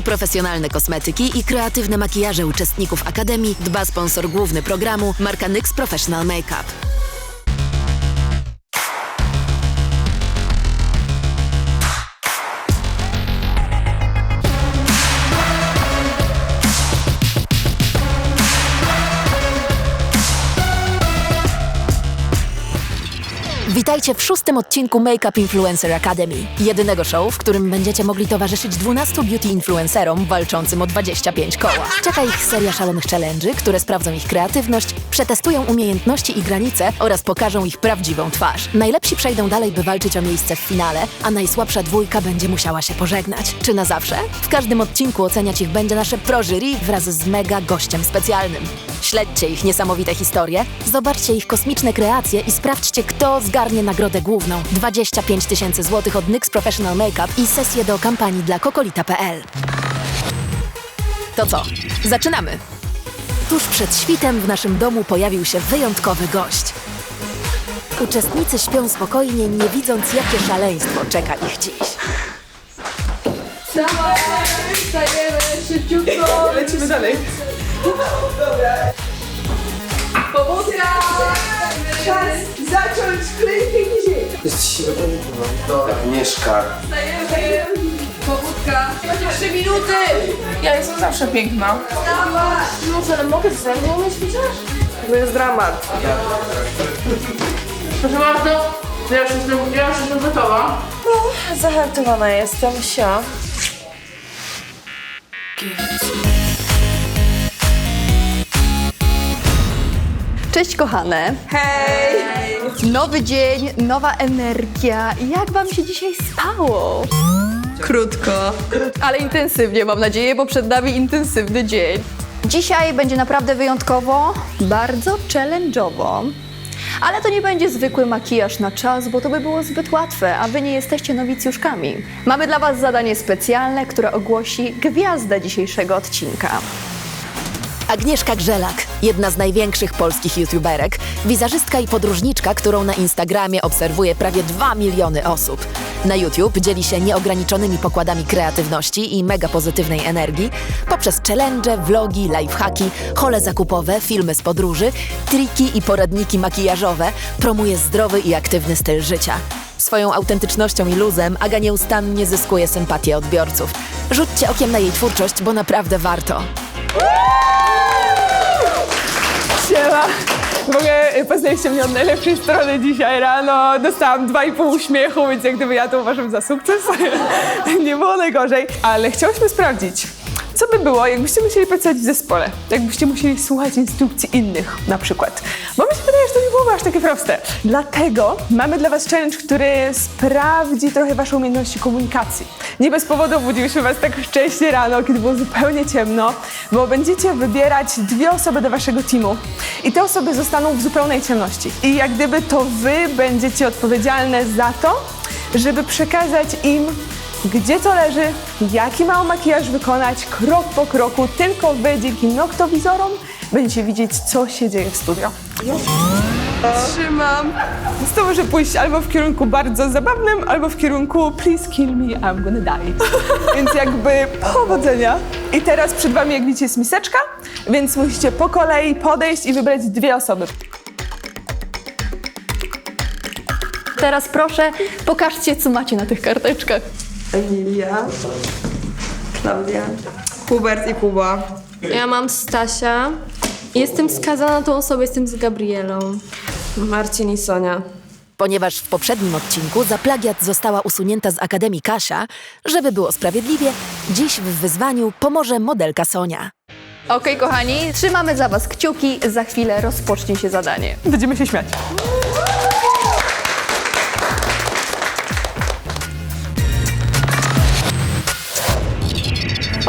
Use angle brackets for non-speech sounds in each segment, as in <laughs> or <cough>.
O profesjonalne kosmetyki i kreatywne makijaże uczestników Akademii dba sponsor główny programu marka NYX Professional Makeup. Witajcie w szóstym odcinku Makeup Influencer Academy. Jedynego show, w którym będziecie mogli towarzyszyć 12 beauty influencerom walczącym o 25 koła. Czeka ich seria szalonych challenge'y, które sprawdzą ich kreatywność, przetestują umiejętności i granice oraz pokażą ich prawdziwą twarz. Najlepsi przejdą dalej, by walczyć o miejsce w finale, a najsłabsza dwójka będzie musiała się pożegnać. Czy na zawsze? W każdym odcinku oceniać ich będzie nasze pro jury wraz z mega gościem specjalnym. Śledźcie ich niesamowite historie, zobaczcie ich kosmiczne kreacje i sprawdźcie, kto zgarnie nagrodę główną. 25 tysięcy złotych od NYX Professional Makeup i sesję do kampanii dla kokolita.pl. To co? Zaczynamy! Tuż przed świtem w naszym domu pojawił się wyjątkowy gość. Uczestnicy śpią spokojnie, nie widząc, jakie szaleństwo czeka ich dziś. Dawaj, wstajemy, szybciutko. Lecimy dalej. Pobudka! Czas zacząć clipping Jest dzisiaj gotowy chyba. Agnieszka. Wstajemy. Pobudka. 23 minuty! Ja jestem zawsze piękna. No ale mogę ze mną mieć chociaż? To jest dramat. Proszę bardzo, ja już jestem, ja już jestem gotowa. Zahartowana jestem, sia. Cześć kochane. Hej! Nowy dzień, nowa energia. Jak wam się dzisiaj spało? Krótko. Ale intensywnie mam nadzieję, bo przed nami intensywny dzień. Dzisiaj będzie naprawdę wyjątkowo, bardzo challenge'owo. Ale to nie będzie zwykły makijaż na czas, bo to by było zbyt łatwe, a wy nie jesteście nowicjuszkami. Mamy dla was zadanie specjalne, które ogłosi gwiazda dzisiejszego odcinka. Agnieszka Grzelak, jedna z największych polskich youtuberek, wizerzystka i podróżniczka, którą na Instagramie obserwuje prawie 2 miliony osób. Na YouTube dzieli się nieograniczonymi pokładami kreatywności i mega pozytywnej energii poprzez challenge, vlogi, lifehacki, hole zakupowe, filmy z podróży, triki i poradniki makijażowe, promuje zdrowy i aktywny styl życia. Swoją autentycznością i luzem Aga nieustannie zyskuje sympatię odbiorców. Rzućcie okiem na jej twórczość, bo naprawdę warto. Siema. W ogóle y, poznaliście mnie od najlepszej strony dzisiaj rano. Dostałam dwa i pół uśmiechu, więc jak gdyby ja to uważam za sukces. <laughs> Nie było najgorzej. Ale chciałyśmy sprawdzić, co by było, jakbyście musieli pracować w zespole? Jakbyście musieli słuchać instrukcji innych na przykład. Bo mi się wydaje, że to nie byłoby aż takie proste. Dlatego mamy dla Was challenge, który sprawdzi trochę Wasze umiejętności komunikacji. Nie bez powodu obudziłyśmy Was tak wcześnie rano, kiedy było zupełnie ciemno, bo będziecie wybierać dwie osoby do Waszego teamu. I te osoby zostaną w zupełnej ciemności. I jak gdyby to Wy będziecie odpowiedzialne za to, żeby przekazać im gdzie co leży, jaki mają makijaż wykonać, krok po kroku, tylko wy dzięki noktowizorom będziecie widzieć, co się dzieje w studio. Trzymam. Więc to może pójść albo w kierunku bardzo zabawnym, albo w kierunku please kill me, I'm gonna die. <laughs> Więc jakby powodzenia. I teraz przed wami, jak widzicie, jest miseczka, więc musicie po kolei podejść i wybrać dwie osoby. Teraz proszę, pokażcie, co macie na tych karteczkach. Emilia, Klaudia, Hubert i Kuba. Ja mam Stasia. Jestem skazana na tą osobę, jestem z Gabrielą. Marcin i Sonia. Ponieważ w poprzednim odcinku za plagiat została usunięta z Akademii Kasia, żeby było sprawiedliwie, dziś w wyzwaniu pomoże modelka Sonia. Okej, kochani, trzymamy za was kciuki, za chwilę rozpocznie się zadanie. Będziemy się śmiać.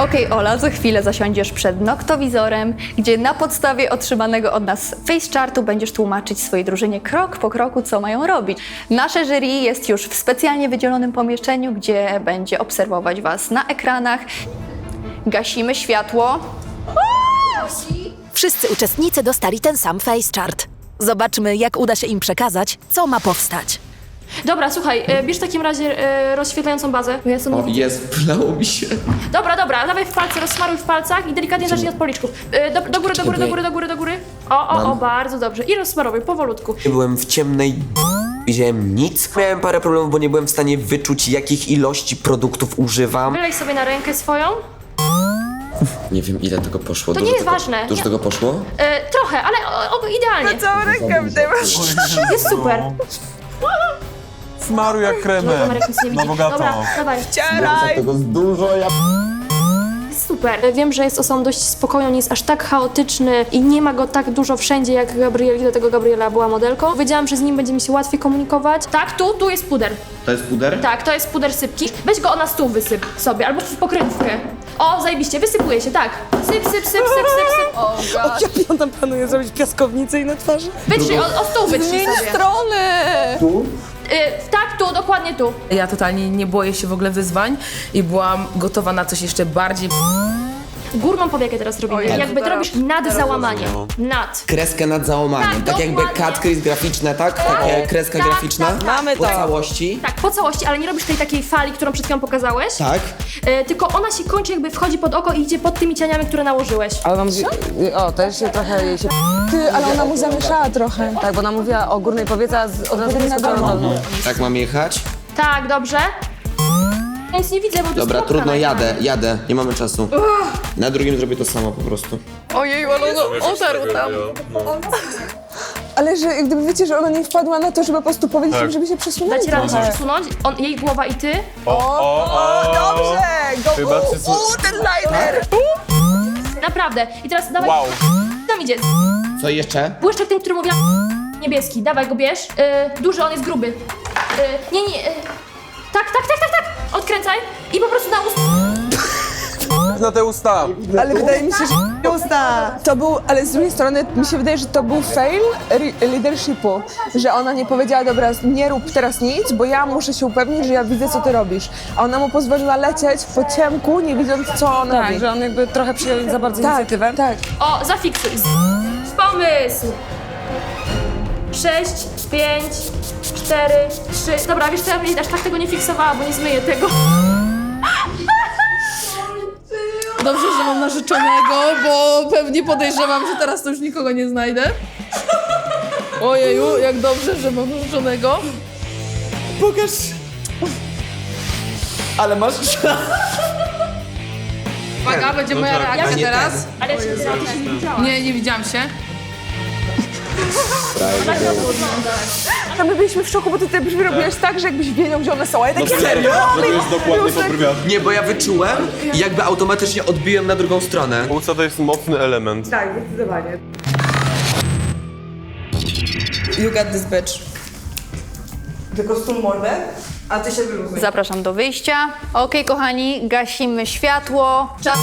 Okej, Ola, za chwilę zasiądziesz przed noktowizorem, gdzie na podstawie otrzymanego od nas face chartu będziesz tłumaczyć swojej drużynie krok po kroku, co mają robić. Nasze jury jest już w specjalnie wydzielonym pomieszczeniu, gdzie będzie obserwować Was na ekranach. Gasimy światło. Wszyscy uczestnicy dostali ten sam face chart. Zobaczmy, jak uda się im przekazać, co ma powstać. Dobra, słuchaj, e, bierz w takim razie e, rozświetlającą bazę, bo ja O, jest, wlało mi się. Dobra, dobra, dawaj w palce, rozsmaruj w palcach i delikatnie zacznij od policzków. E, do, do góry, do góry, do góry, do góry, do góry. O, o, o, bardzo dobrze. I rozsmarowuj, powolutku. Byłem w ciemnej... Widziałem nic. Miałem parę problemów, bo nie byłem w stanie wyczuć, jakich ilości produktów używam. Wylej sobie na rękę swoją. Nie wiem, ile tego poszło. To Dużo nie jest tego, ważne. Dużo Ja- tego poszło? E, trochę, ale o, o, idealnie. Całą rękę w tym. Jest super. <laughs> <laughs> Smaruj jak kremem. Marek nic nie widzi. Na bogato. Dobra, dawaj. Ciaraj. Tego jest dużo, ja... Super. Wiem, że jest osobą dość spokojną, nie jest aż tak chaotyczny i nie ma go tak dużo wszędzie jak Gabriel, dlatego Gabriela była modelką. Wiedziałam, że z nim będzie mi się łatwiej komunikować. Tak, tu, tu jest puder. To jest puder? Tak, to jest puder sypki. Weź go na stół wysyp sobie, albo w pokrywkę. O, zajebiście, wysypuje się, tak. Syp, syp, syp, syp, syp, syp. O, Jak on tam planuje zrobić piaskownicę i na twarzy? wytrzyj, o, o stół wytrzyj sobie. Strony! Y, tak, tu, dokładnie tu. Ja totalnie nie boję się w ogóle wyzwań i byłam gotowa na coś jeszcze bardziej. Górną powiekę teraz robimy. Jakby to robisz nad załamaniem. Nad. Kreskę nad załamaniem. Tak, Tak, jakby dokładnie. cut crease graficzne, tak? Takie kreska tak, graficzna. tak, tak. Mamy Po to. całości. Tak, po całości, ale nie robisz tej takiej fali, którą przed chwilą pokazałeś. Tak. Y, tylko ona się kończy, jakby wchodzi pod oko i idzie pod tymi cieniami, które nałożyłeś. Ale ona mówi, o, też się trochę jej się... Ty, ale ona mu zamieszała trochę. Tak, bo ona mówiła o górnej powiece, a z- od razu dolną. Tak mam jechać? Tak, dobrze. Ja nic nie widzę, bo to jest Dobra, kropka trudno, na ekranie. jadę, jadę. Nie mamy czasu. Na drugim zrobię to samo po prostu. Ojej, ale on otarł tam. Ale że jak gdyby wiecie, że ona nie wpadła na to, żeby po prostu powiedzieć Tak. im, żeby się przesunęli Dacie radę się trochę. przesunąć? On, jej głowa i ty? O, o, o. Dobrze! Go, Chyba u, u, ten liner! Naprawdę. I teraz dawaj. Wow. Tam idzie. Co jeszcze? Błyszczek ten, który mówiła niebieski. Dawaj go bierz. Y, duży, on jest gruby. Y, nie, nie. Y, tak, tak, tak, tak, tak. Odkręcaj. I po prostu na ust. Na te usta. Ale wydaje mi się, że usta. To był, ale z drugiej strony mi się wydaje, że to był fail re- leadershipu, że ona nie powiedziała, dobra, nie rób teraz nic, bo ja muszę się upewnić, że ja widzę, co ty robisz. A ona mu pozwoliła lecieć po ciemku, nie widząc, co on Tak, robi. że on jakby trochę przyjął za bardzo Tak, inicjatywę. tak. O, zafiksuj. Pomysł. Sześć, pięć, cztery, trzy. Dobra, wiesz co, ja aż tak tego nie fiksowała, bo nie zmyję tego. Dobrze, że mam narzeczonego, bo pewnie podejrzewam, że teraz to już nikogo nie znajdę. Ojeju, jak dobrze, że mam narzeczonego. Ale masz... Uwaga, będzie moja reakcja nie teraz. Ale ja nie widziałam. Nie, nie widziałam się. A my byliśmy w szoku, bo ty te brzmi robiłeś tak, że jakbyś wiedział, gdzie one są. A ja takie Serio? To jest dokładnie poprawione. Nie, bo ja wyczułem i jakby automatycznie odbiłem na drugą stronę. Usta to jest mocny element. You got this bitch. Tylko stul mordę, a ty się wyluzuj. Zapraszam do wyjścia. Okej, kochani, gasimy światło. Czas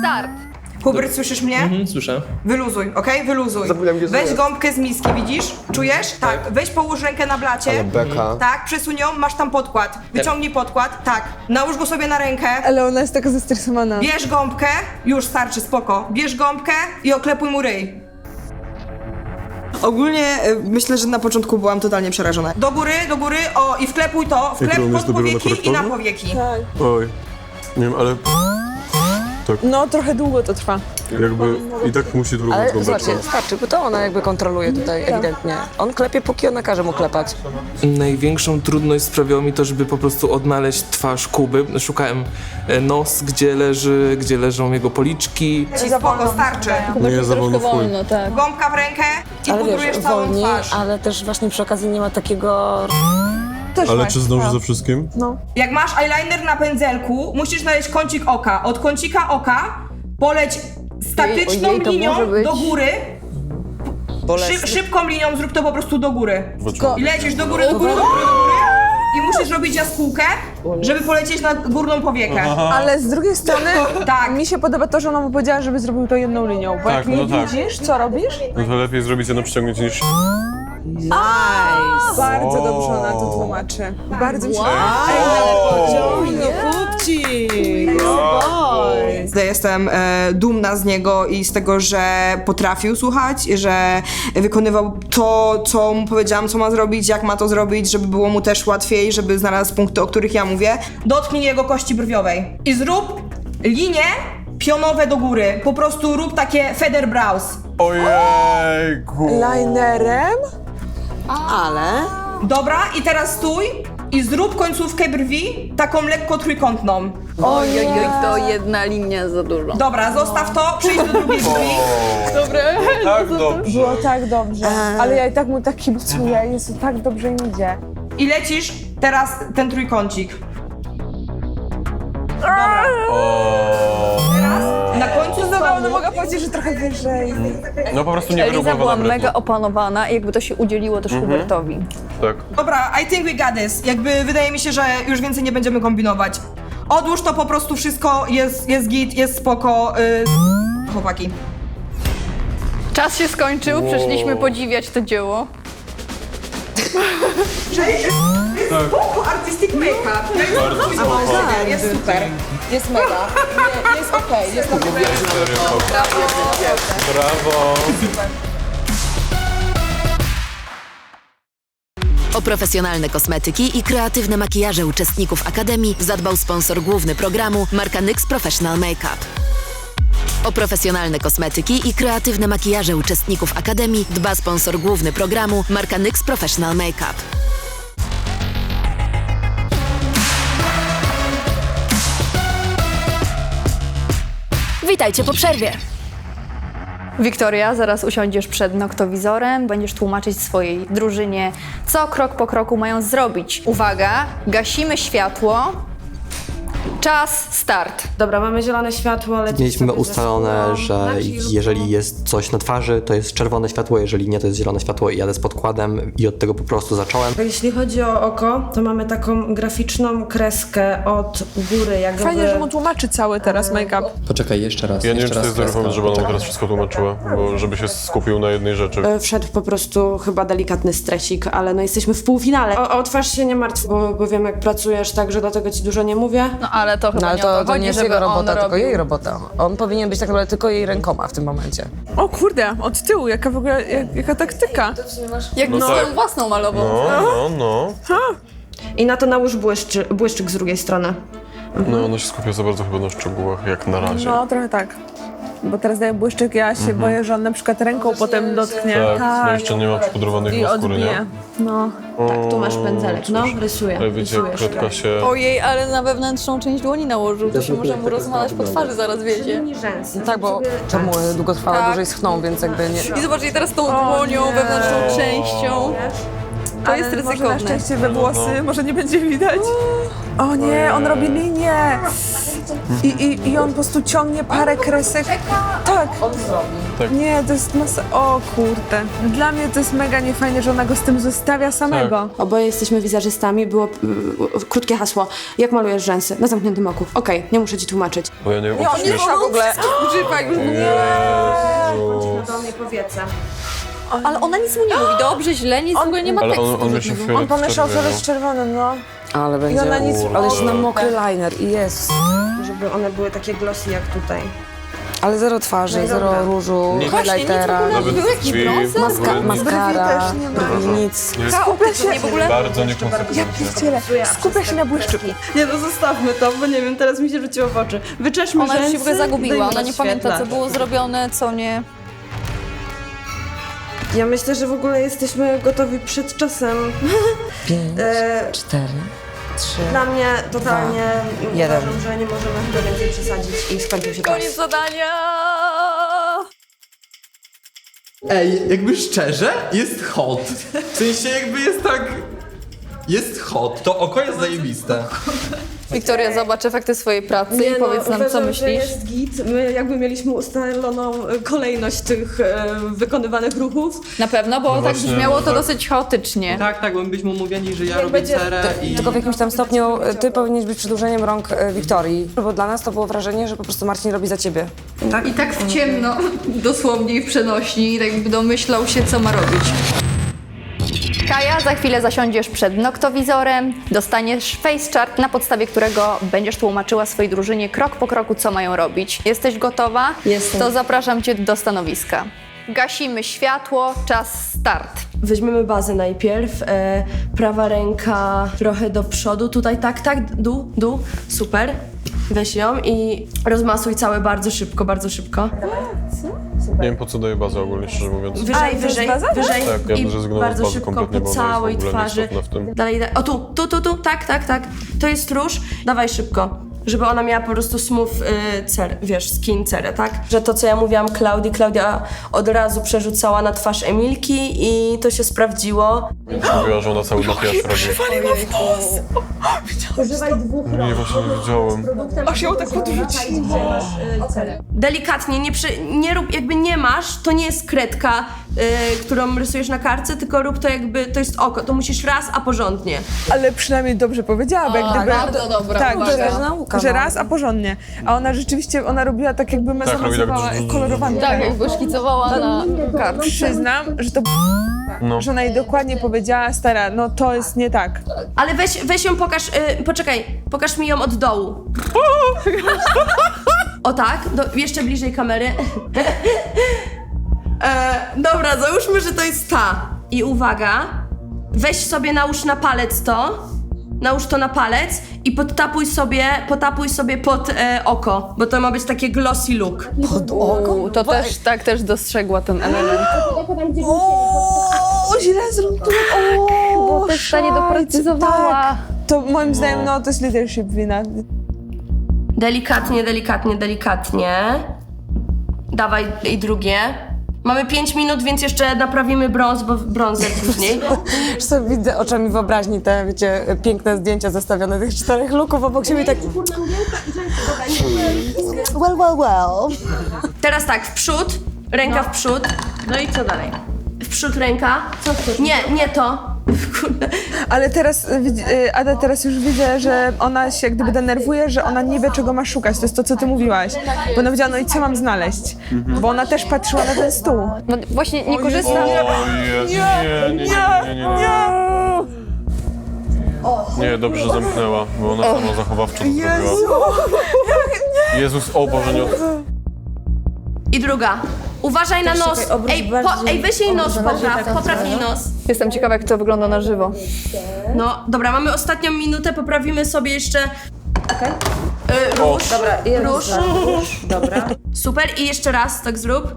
start. Hubert, słyszysz mnie? Mhm, Słyszę. Wyluzuj, okej? Wyluzuj. Weź gąbkę z miski, widzisz? Czujesz? Tak. Weź połóż rękę na blacie. Ale beka. Tak, przesuń ją, masz tam podkład. Wyciągnij podkład, tak. Nałóż go sobie na rękę. Ale ona jest taka zestresowana. Bierz gąbkę, już starczy, spoko. Bierz gąbkę i oklepuj mu ryj. Ogólnie y, myślę, że na początku byłam totalnie przerażona. Do góry, do góry, o i wklepuj to, wklep to on jest pod dopiero na powieki i na korektorze? powieki. Oj. Nie wiem, ale No, trochę długo to trwa. jakby i tak musi drugą Ale gąbeczkę. zobaczcie, starczy, bo to ona jakby kontroluje tutaj ewidentnie. On klepie, póki ona każe mu klepać. Największą trudność sprawiało mi to, żeby po prostu odnaleźć twarz Kuby. Szukałem e, nos, gdzie leży, gdzie leżą jego policzki. Ci spoko, starczy. Nie, za wolno w chuj. Gąbka w rękę i Ale pudrujesz całą wolniej, twarz. ale też właśnie przy okazji nie ma takiego... Też Ale czy zdąży tak. ze wszystkim? Jak masz eyeliner na pędzelku, musisz znaleźć kącik oka. Od kącika oka poleć statyczną Ojej, to linią może być- do góry. Szyb, szybką linią zrób to po prostu do góry. I lecisz do góry, do góry, do góry, do góry. I musisz robić jaskółkę, żeby polecieć na górną powiekę. Ale z drugiej strony <laughs> Tak. mi się podoba to, że ona mu powiedziała, żeby zrobił to jedną linią. Bo Tak, jak nie no tak. widzisz, co robisz, No to lepiej zrobić jedno przyciągnięcie niż... bardzo dobrze ona to tłumaczy. Bardzo mi się Ej, no, jestem e, dumna z niego i z tego, że potrafił słuchać, że wykonywał to, co mu powiedziałam, co ma zrobić, jak ma to zrobić, żeby było mu też łatwiej, żeby znalazł punkty, o których ja mówię. Dotknij jego kości brwiowej i zrób linie pionowe do góry. Po prostu rób takie feather brows. Ojejku! Linerem? Ale... Dobra, i teraz stój i zrób końcówkę brwi taką lekko trójkątną. Oj, oj, oj, to jedna linia za dużo. Dobra, zostaw to, przejdź do drugiej brwi. Tak dobrze. Było tak dobrze. Ale ja i tak mu tak kibicuję. Jest tak dobrze mi idzie. I lecisz teraz ten trójkącik. Dobra. Teraz na no mogę powiedzieć, że trochę wyżej. No po prostu nie Eliza była wyrównowana mega opanowana i jakby to się udzieliło też Hubertowi. Tak. Dobra, I think we got this. Jakby wydaje mi się, że już więcej nie będziemy kombinować. Odłóż to po prostu wszystko, jest, jest git, jest spoko. Y... Chłopaki. Czas się skończył, przyszliśmy podziwiać to dzieło. Spoko, artistic make-up. Bardzo spoko. Jest super. Jest mega. Nie, jest okej, jest naprawdę. Brawo! O profesjonalne kosmetyki i kreatywne makijaże uczestników Akademii zadbał sponsor główny programu marka NYX Professional Makeup. O profesjonalne kosmetyki i kreatywne makijaże uczestników Akademii dba sponsor główny programu marka NYX Professional Makeup. Witajcie po przerwie. Wiktoria, zaraz usiądziesz przed noktowizorem, będziesz tłumaczyć swojej drużynie, co krok po kroku mają zrobić. Uwaga, gasimy światło. Czas, start. Dobra, mamy zielone światło, ale... Mieliśmy ustalone, że jeżeli jest coś na twarzy, to jest czerwone światło, jeżeli nie, to jest zielone światło i jadę z podkładem i od tego po prostu zacząłem. Jeśli chodzi o oko, to mamy taką graficzną kreskę od góry, jakby... Fajnie, że mu tłumaczy cały teraz make-up. Poczekaj, jeszcze raz. Ja nie wiem, jeszcze czy to jest raz żeby ona mu teraz wszystko tłumaczyła, bo żeby się skupił na jednej rzeczy. E, Wszedł po prostu chyba delikatny stresik, ale no jesteśmy w półfinale. O, o twarz się nie martw, bo, bo wiem jak pracujesz, także dlatego ci dużo nie mówię. No ale to chyba No ale nie o to, to, chodzi, nie jest żeby jego on robota, tylko robił. jej robota. On powinien być tak naprawdę tylko jej rękoma w tym momencie. O kurde, od tyłu, jaka w ogóle, jak, jaka taktyka. Jak No no, tak. swoją własną malował. No, no, no. I na to nałóż błyszczy, błyszczyk z drugiej strony. No, ona się skupia za bardzo chyba na szczegółach, jak na razie. No, trochę tak. Bo teraz daję błyszczyk, ja się boję, że on na przykład ręką potem dotknie. Tak, no jeszcze nie ma przypudrowanych I muskury, odbije. nie? No. Tak, tu masz pędzelek, no, rysuję. Ale wiecie, jak rysujesz. kredka się... Ojej, ale na wewnętrzną część dłoni nałożył, to się może mu rozmalać po twarzy zaraz, wiecie. Rzęsy. Tak, bo czemu długotrwałe Tak. dłużej schną, więc jakby nie... I zobaczcie teraz tą dłonią, wewnętrzną częścią. To jest Ale Może na ryzykowne. szczęście we włosy, może nie będzie widać. O nie, on robi linię. I, i, I on po prostu ciągnie parę kresek. Tak. Tak. Nie, to jest masa... O kurde. Dla mnie to jest mega niefajne, że ona go z tym zostawia samego. Oboje jesteśmy wizerzystami, było y, krótkie hasło. Jak malujesz rzęsy? Na zamkniętym oku. Okej, nie muszę ci tłumaczyć. Bo ja nie wiem, Nie, on nie rusza w ogóle. Używa już. Jezu. Do mnie powiece. Ale ona nic mu nie mówi. Dobrze, źle, nic w ogóle nie ma Ale tekstu. on, on myśli On pomieszał z czerwonym, no. Ale będzie... ona nic- Ale jeszcze na mokry liner i jest. Żeby one były takie glossy jak tutaj. Ale zero twarzy, zero różu, highlightera, Nawet Był jakiś drzwi, brązer? w ogóle maska, nic. maskara, też nie ma. nic. Jest Skupia się, Nie w ogóle? bardzo niekonsekwentnie. Pierdziele, skupia się na błyszczyku. Nie, no zostawmy to, bo nie wiem, teraz mi się rzuciło w oczy. Wyczeszmy Ona już się w ogóle zagubiła, ona nie pamięta, co co było zrobione, co nie. Ja myślę, że w ogóle jesteśmy gotowi przed czasem. Pięć, E, cztery, trzy... Dla mnie totalnie jeden. uważam, że nie możemy chyba więcej przesadzić i skończył się czas. Koniec zadania! Ej, jakby szczerze, jest hot. W sensie jakby jest tak... Jest hot, to oko jest zajebiste. Wiktoria, zobacz efekty swojej pracy i powiedz nam, co uważam, myślisz. Że jest git. My jakby mieliśmy ustaloną e, kolejność tych e, wykonywanych ruchów. Na pewno, bo tak właśnie, brzmiało to tak. dosyć chaotycznie. Tak, tak, bo my byliśmy umówieni, że ja Jak robię będzie- cerę i... Tylko w jakimś tam stopniu e, ty powinieneś być przedłużeniem rąk e, Wiktorii, bo dla nas to było wrażenie, że po prostu Marcin robi za ciebie. I tak w ciemno, dosłownie i w przenośni, i tak jakby domyślał się, co ma robić. Kaja, za chwilę zasiądziesz przed noktowizorem, dostaniesz face chart, na podstawie którego będziesz tłumaczyła swojej drużynie krok po kroku, co mają robić. Jesteś gotowa? Jestem. To zapraszam Cię do stanowiska. Gasimy światło, czas start. Weźmiemy bazę najpierw. E, prawa ręka trochę do przodu. Tutaj tak, tak, dół, dół. Super. Weź ją i rozmasuj całe bardzo szybko, bardzo szybko. Nie wiem po co daję bazę ogólnie, szczerze mówiąc. Wyżej, wyżej, wyżej. Tak, ja I bym zrezygnował z bardzo bazy szybko kompletnie, po bo ona jest w całej ogóle twarzy. nieistotna w tym. Dalej, dalej. O tu, tu, tu, tu, tak, tak, tak. To jest róż. Dawaj szybko. Żeby ona miała po prostu smooth y, cer, wiesz, skin cerę, tak? Że to, co ja mówiłam Klaudii, Klaudia od razu przerzucała na twarz Emilki i to się sprawdziło. Więc mówiła, że ona cały <gasps> makijaż robi. <gasps> Używaj dwóch Nie, właśnie nie widziałem. Aż ją tak podrzuci. Delikatnie, nie, przy, nie rób, jakby nie masz, to nie jest kredka, y, którą rysujesz na kartce, tylko rób to jakby, to jest oko, to musisz raz, a porządnie. Ale przynajmniej dobrze powiedziała, bo jak gdyby... bardzo dobra Tak, uwaga. nauka, że no. raz, a porządnie. A ona rzeczywiście, ona robiła tak jakby robi tak dż- dż- dż- kolorowanie. Tak, jakby szkicowała na kartce. Przyznam, że to No. że ona jej dokładnie powiedziała, stara, no to jest nie tak. Ale weź, weź ją pokaż, y, poczekaj, pokaż mi ją od dołu. <laughs> O tak, do, jeszcze bliżej kamery. <laughs> e, dobra, załóżmy, że to jest ta. I uwaga, weź sobie nałóż na palec to, nałóż to na palec i podtapuj sobie, potapuj sobie pod e, oko, bo to ma być takie glossy look. U, to też, tak też dostrzegła ten element. O, źle zrobiłam. O, Bo też ta nie szajc, doprecyzowała. Tak. To moim zdaniem, no to jest leadership wina. Delikatnie, delikatnie, delikatnie. Dawaj i drugie. Mamy 5 minut, więc jeszcze naprawimy brąz, bo brązer później. <laughs> Już sobie widzę oczami wyobraźni te, wiecie, piękne zdjęcia zestawione tych czterech luków obok siebie i tak... Well, well, well. Teraz tak, w przód, ręka w przód. No i co dalej? W przód ręka. Co chcesz? Nie, nie to. Ale teraz, y, y, Ada, teraz już widzę, że ona się jak gdyby denerwuje, że ona nie wie, czego ma szukać. To jest to, co ty mówiłaś. Bo ona powiedziała, no i co mam znaleźć? Bo ona też patrzyła na ten stół. No właśnie nie korzysta. O Jezu, nie, nie, nie, nie, nie, nie. Nie, dobrze, że zamknęła, bo ona sama zachowawczo to zrobiła. <laughs> Jezus, o Boże, nie... I druga. Uważaj na nos. obróć Ej, po, bardziej- ej, weź jej nos bardziej popraw, popraw jej nos. Jestem ciekawa, jak to wygląda na żywo. No, dobra, mamy ostatnią minutę, poprawimy sobie jeszcze... Okej. Y, róż. Dobra, róż. Dobra. <laughs> Super, i jeszcze raz tak zrób.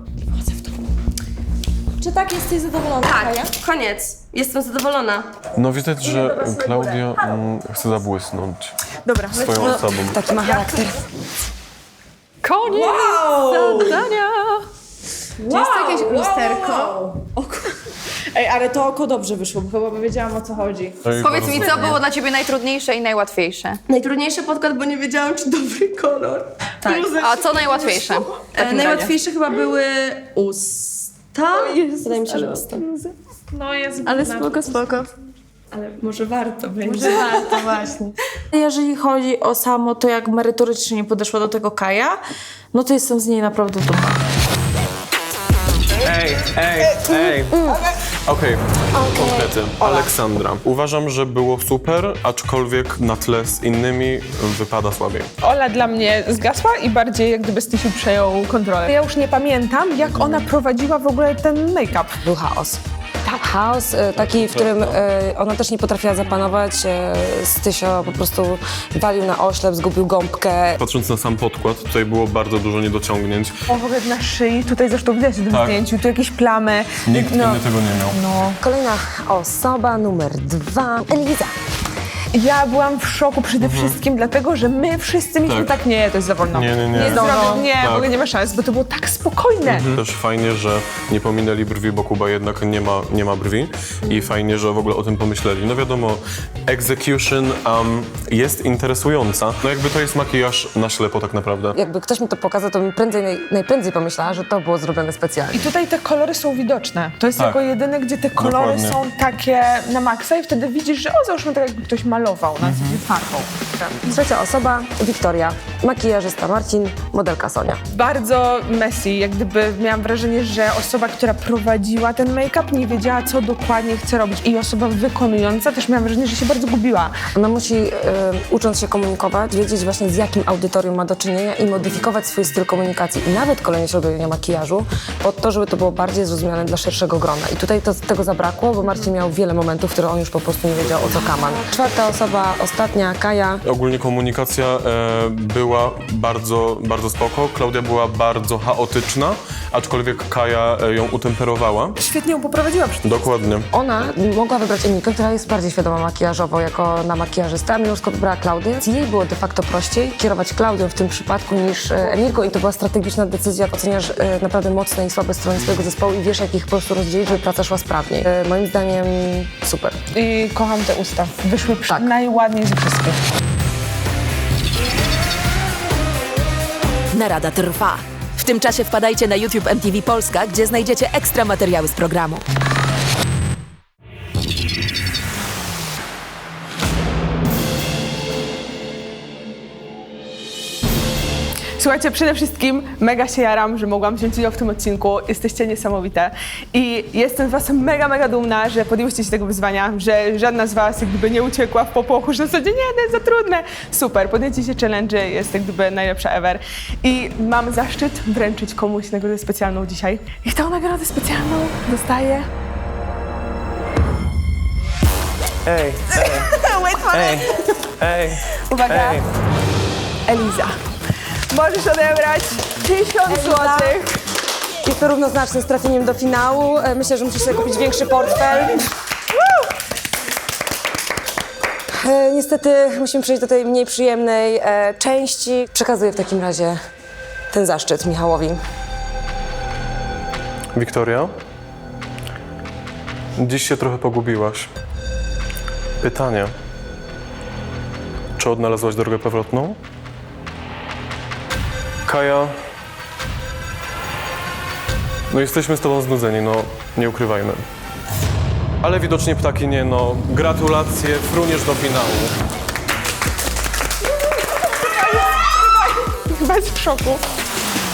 Czy tak jesteś zadowolona, Tak, koniec. Jestem zadowolona. No widać, że Klaudia mm, chce zabłysnąć Dobra, swoją osobą. Taki ma charakter. Koniec zadania! Czy jest jakieś lusterko? Ej, ale to oko dobrze wyszło, bo chyba wiedziałam o co chodzi. I Powiedz mi, bardzo- co było dla ciebie najtrudniejsze i najłatwiejsze? Najtrudniejszy podkład, bo nie wiedziałam, czy dobry kolor. Tak. A co najłatwiejsze? w E, najłatwiejsze chyba były usta. Wydaje mi się, że usta. No jest Ale spoko, spoko. Ale może warto będzie. warto właśnie. Jeżeli chodzi o samo to, jak merytorycznie podeszła do tego Kaja, no to jestem z niej naprawdę dumna. Ej, ej, ej. Okej, konkrety. Aleksandra. Uważam, że było super, aczkolwiek na tle z innymi wypada słabiej. Ola dla mnie zgasła i bardziej jak gdyby Stysiu przejął kontrolę. Ja już nie pamiętam, jak ona prowadziła w ogóle ten make-up. Był chaos. Tak, chaos e, taki, w którym e, ona też nie potrafiła zapanować. E, Stysio po prostu walił na oślep, zgubił gąbkę. Patrząc na sam podkład, tutaj było bardzo dużo niedociągnięć. O, w ogóle na szyi, tutaj zresztą widać w tym Tak. zdjęciu, tu jakieś plamy. Nikt no, inny tego nie miał. no. Kolejna osoba, numer dwa, Eliza. Ja byłam w szoku przede wszystkim, dlatego że my wszyscy mieliśmy Tak. tak, nie, to jest za wolno. Nie, nie, nie. Nie, No, zrobię, nie tak. w ogóle nie ma szans, bo to było tak spokojne. Też fajnie, że nie pominęli brwi, bo Kuba jednak nie ma, nie ma brwi i fajnie, że w ogóle o tym pomyśleli. No wiadomo, execution um, jest interesująca. No jakby to jest makijaż na ślepo tak naprawdę. Jakby ktoś mi to pokazał, to bym prędzej, naj, najprędzej pomyślała, że to było zrobione specjalnie. I tutaj te kolory są widoczne. To jest Tak. jako jedyne, gdzie te kolory Dokładnie. są takie na maksa i wtedy widzisz, że o, załóżmy tak jakby ktoś malował malował na zasadzie farbą. Trzecia osoba, Wiktoria, makijażysta Marcin, modelka Sonia. Bardzo messy, jak gdyby miałam wrażenie, że osoba, która prowadziła ten make-up nie wiedziała, co dokładnie chce robić i osoba wykonująca też miałam wrażenie, że się bardzo gubiła. Ona musi, e, ucząc się komunikować, wiedzieć właśnie z jakim audytorium ma do czynienia i modyfikować swój styl komunikacji i nawet kolejność robienia makijażu pod to, żeby to było bardziej zrozumiane dla szerszego grona. I tutaj to, tego zabrakło, bo Marcin miał wiele momentów, w których on już po prostu nie wiedział o co kaman. Czwarta osoba, ostatnia, Kaja. Ogólnie komunikacja e, była bardzo, bardzo spoko. Klaudia była bardzo chaotyczna, aczkolwiek Kaja e, ją utemperowała. Świetnie ją poprowadziła przy Dokładnie. Ona mogła wybrać Emikę, która jest bardziej świadoma makijażowo jako na makijażystę, a mimo wszystko wybrała Klaudię. Więc Jej było de facto prościej kierować Klaudią w tym przypadku niż e, Emilką i to była strategiczna decyzja. Oceniasz e, naprawdę mocne i słabe strony swojego zespołu i wiesz, jak ich po prostu rozdzielić, żeby praca szła sprawniej. E, moim zdaniem super. I kocham te usta. Wyszły tak. Najładniej ze wszystkich. Narada trwa. W tym czasie wpadajcie na YouTube MTV Polska, gdzie znajdziecie ekstra materiały z programu. Słuchajcie, przede wszystkim mega się jaram, że mogłam wziąć udział w tym odcinku. Jesteście niesamowite. I jestem z was mega, mega dumna, że podjęłyście się tego wyzwania, że żadna z was jak gdyby nie uciekła w popłochu, że w zasadzie nie, to jest za trudne. Super, podjęcie się challenge jest jak gdyby najlepsza ever. I mam zaszczyt wręczyć komuś nagrodę specjalną dzisiaj. I tą nagrodę specjalną dostaje... Ej, <laughs> Wait for ej, ej, Uwaga. ej. Eliza. Możesz odebrać tysiąc złotych. Jest to równoznaczne z trafieniem do finału. E, Myślę, że musisz sobie kupić większy portfel. E, Niestety musimy przejść do tej mniej przyjemnej e, części. Przekazuję w takim razie ten zaszczyt Michałowi. Wiktoria, dziś się trochę pogubiłaś. Pytanie. Czy odnalazłaś drogę powrotną? Kaja. No jesteśmy z tobą znudzeni, no nie ukrywajmy. Ale widocznie ptaki nie, no gratulacje, fruniesz do finału. Chyba jest w szoku.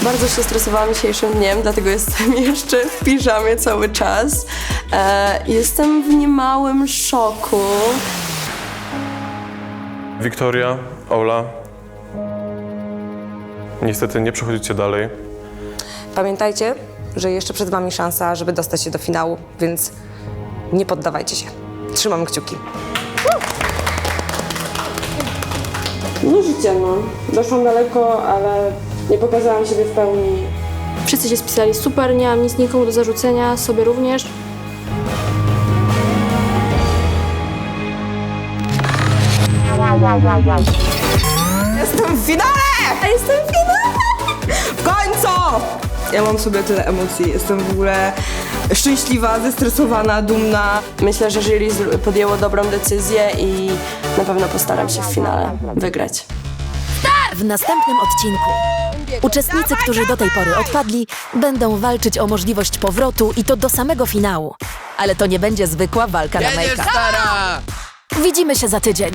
Bardzo się stresowałam dzisiejszym dniem, dlatego jestem <laughs> jeszcze w piżamie cały czas. E, jestem w niemałym szoku. Wiktoria, Ola. Niestety nie przechodzicie dalej. Pamiętajcie, że jeszcze przed wami szansa, żeby dostać się do finału, więc nie poddawajcie się. Trzymam kciuki. No życie, no. Doszłam daleko, ale nie pokazałam siebie w pełni. Wszyscy się spisali super, nie mam nic nikomu do zarzucenia, sobie również. Jestem w finale! Jestem w finale! W końcu! Ja mam sobie tyle emocji. Jestem w ogóle szczęśliwa, zestresowana, dumna. Myślę, że jury podjęło dobrą decyzję i na pewno postaram się w finale wygrać. W następnym odcinku uczestnicy, którzy do tej pory odpadli, będą walczyć o możliwość powrotu i to do samego finału. Ale to nie będzie zwykła walka na make Widzimy się za tydzień.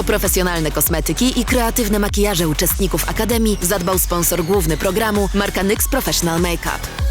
O profesjonalne kosmetyki i kreatywne makijaże uczestników Akademii zadbał sponsor główny programu marka NYX Professional Makeup.